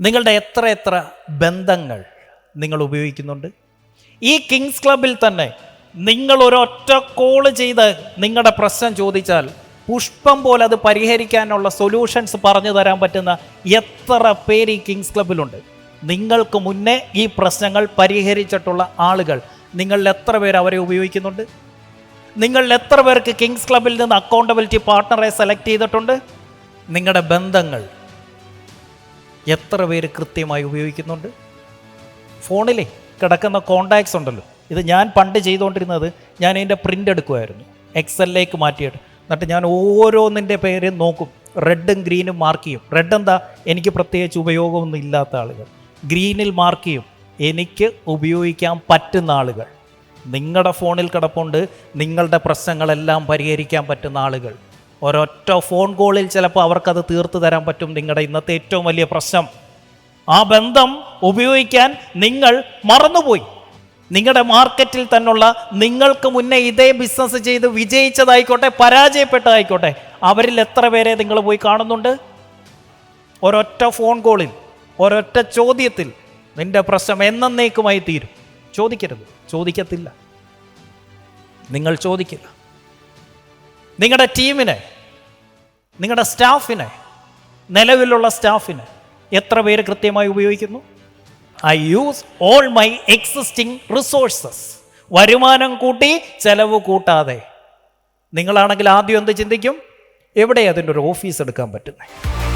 നിങ്ങളുടെ എത്ര എത്ര ബന്ധങ്ങൾ നിങ്ങൾ ഉപയോഗിക്കുന്നുണ്ട്? ഈ കിങ്സ് ക്ലബിൽ തന്നെ നിങ്ങൾ ഒരൊറ്റ കോൾ ചെയ്ത് നിങ്ങളുടെ പ്രശ്നം ചോദിച്ചാൽ പുഷ്പം പോലെ അത് പരിഹരിക്കാനുള്ള സൊല്യൂഷൻസ് പറഞ്ഞു തരാൻ പറ്റുന്ന എത്ര പേര് ഈ കിങ്സ് ക്ലബിലുണ്ട് നിങ്ങൾക്ക് മുന്നേ ഈ പ്രശ്നങ്ങൾ പരിഹരിച്ചിട്ടുള്ള ആളുകൾ നിങ്ങളിൽ എത്ര പേര് അവരെ ഉപയോഗിക്കുന്നുണ്ട്? നിങ്ങളിൽ എത്ര പേർക്ക് കിങ്സ് ക്ലബിൽ നിന്ന് അക്കൗണ്ടബിലിറ്റി പാർട്ണറെ സെലക്ട് ചെയ്തിട്ടുണ്ട്? നിങ്ങളുടെ ബന്ധങ്ങൾ എത്ര പേര് കൃത്യമായി ഉപയോഗിക്കുന്നുണ്ട്? ഫോണിലെ കിടക്കുന്ന കോണ്ടാക്ട്സ് ഉണ്ടല്ലോ. ഇത് ഞാൻ പണ്ട് ചെയ്തുകൊണ്ടിരുന്നത് ഞാൻ ഇതിന്റെ പ്രിന്റ് എടുക്കുമായിരുന്നു എക്സലിലേക്ക് മാറ്റിയിട്ട്. എന്നിട്ട് ഞാൻ ഓരോന്നിന്റെ പേര് നോക്കും. റെഡും ഗ്രീനും മാർക്ക് ചെയ്യും. റെഡ് എന്താ? എനിക്ക് പ്രത്യേകിച്ച് ഉപയോഗമൊന്നും ഇല്ലാത്ത ആളുകൾ. ഗ്രീനിൽ മാർക്ക് ചെയ്യും. എനിക്ക് ഉപയോഗിക്കാൻ പറ്റുന്ന ആളുകൾ. നിങ്ങളുടെ ഫോണിൽ കിടപ്പുണ്ട്. നിങ്ങളുടെ പ്രശ്നങ്ങളെല്ലാം പരിഹരിക്കാൻ പറ്റുന്ന ആളുകൾ. ഒരൊറ്റ ഫോൺ കോളിൽ ചിലപ്പോൾ അവർക്കത് തീർത്തു തരാൻ പറ്റും നിങ്ങളുടെ ഇന്നത്തെ ഏറ്റവും വലിയ പ്രശ്നം. ആ ബന്ധം ഉപയോഗിക്കാൻ നിങ്ങൾ മറന്നുപോയി. നിങ്ങളുടെ മാർക്കറ്റിൽ തന്നുള്ള നിങ്ങൾക്ക് മുന്നേ ഇതേ ബിസിനസ് ചെയ്ത് വിജയിച്ചതായിക്കോട്ടെ പരാജയപ്പെട്ടതായിക്കോട്ടെ അവരിൽ എത്ര പേരെ നിങ്ങൾ പോയി കാണുന്നുണ്ട്? ഒരൊറ്റ ഫോൺ കോളിൽ ഒരൊറ്റ ചോദ്യത്തിൽ നിന്റെ പ്രശ്നം എന്നേക്കുമായി തീരും. ചോദിക്കരുത് ചോദിക്കത്തില്ല. നിങ്ങൾ ചോദിക്കില്ല. നിങ്ങളുടെ ടീമിനെ നിങ്ങളുടെ സ്റ്റാഫിനെ നിലവിലുള്ള സ്റ്റാഫിനെ എത്ര പേര് കൃത്യമായി ഉപയോഗിക്കുന്നു? I use all my existing resources. വരുമാനം കൂട്ടി ചെലവ് കൂട്ടാതെ. നിങ്ങളാണെങ്കിൽ ആദ്യം എന്ത് ചിന്തിക്കും? എവിടെ അതിന്റെ ഒരു ഓഫീസ് എടുക്കാൻ പറ്റുന്നത്